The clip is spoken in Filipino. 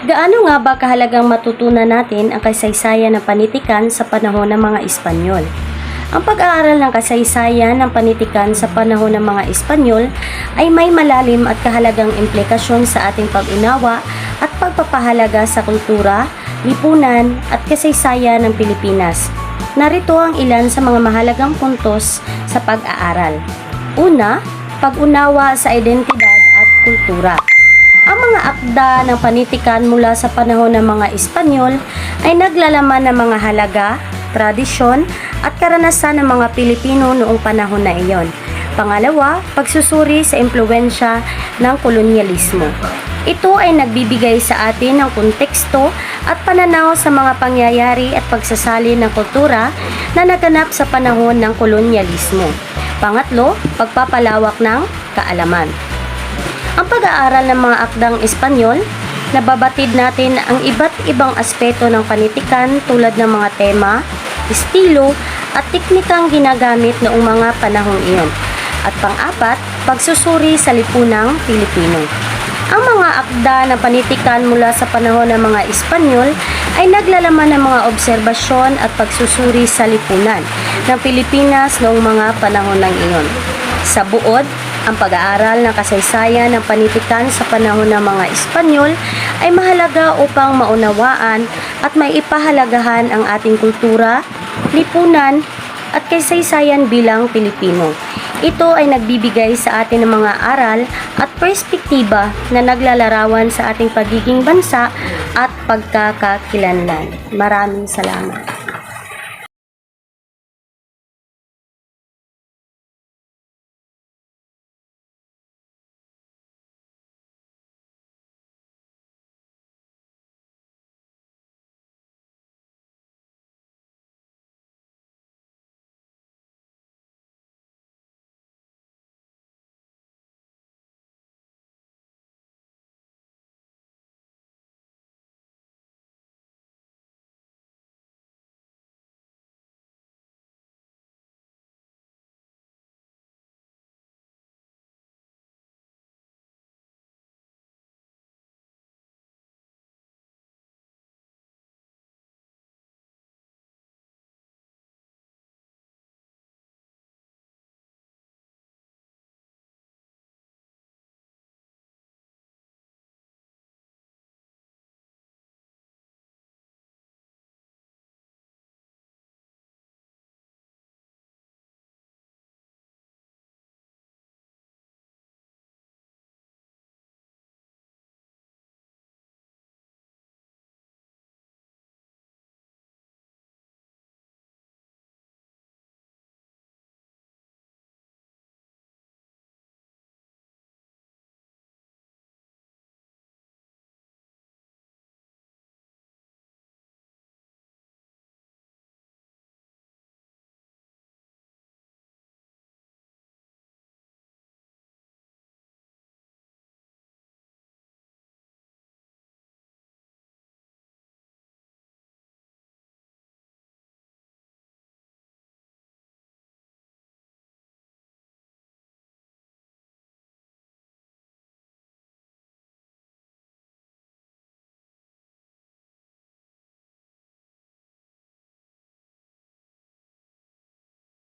Gaano nga ba kahalagang matutunan natin ang kasaysayan ng panitikan sa panahon ng mga Espanyol? Ang pag-aaral ng kasaysayan ng panitikan sa panahon ng mga Espanyol ay may malalim at kahalagang implikasyon sa ating pag-unawa at pagpapahalaga sa kultura, lipunan at kasaysayan ng Pilipinas. Narito ang ilan sa mga mahalagang puntos sa pag-aaral. Una, pag-unawa sa identidad at kultura. Akda ng panitikan mula sa panahon ng mga Espanyol ay naglalaman ng mga halaga, tradisyon at karanasan ng mga Pilipino noong panahon na iyon. Pangalawa, pagsusuri sa impluensya ng kolonyalismo. Ito ay nagbibigay sa atin ng konteksto at pananaw sa mga pangyayari at pagsasali ng kultura na naganap sa panahon ng kolonyalismo. Pangatlo, pagpapalawak ng kaalaman. Ang pag-aaral ng mga akdang Espanyol, nababatid natin ang iba't ibang aspeto ng panitikan tulad ng mga tema, estilo, at teknikang ginagamit noong mga panahong iyon. At pang-apat, pagsusuri sa lipunang Pilipino. Ang mga akda ng panitikan mula sa panahon ng mga Espanyol ay naglalaman ng mga obserbasyon at pagsusuri sa lipunan ng Pilipinas noong mga panahon ng iyon. Sa buod, ang pag-aaral ng kasaysayan ng panitikan sa panahon ng mga Espanyol ay mahalaga upang maunawaan at maipahalagahan ang ating kultura, lipunan at kasaysayan bilang Pilipino. Ito ay nagbibigay sa atin ng mga aral at perspektiba na naglalarawan sa ating pagiging bansa at pagkakakilanlan. Maraming salamat.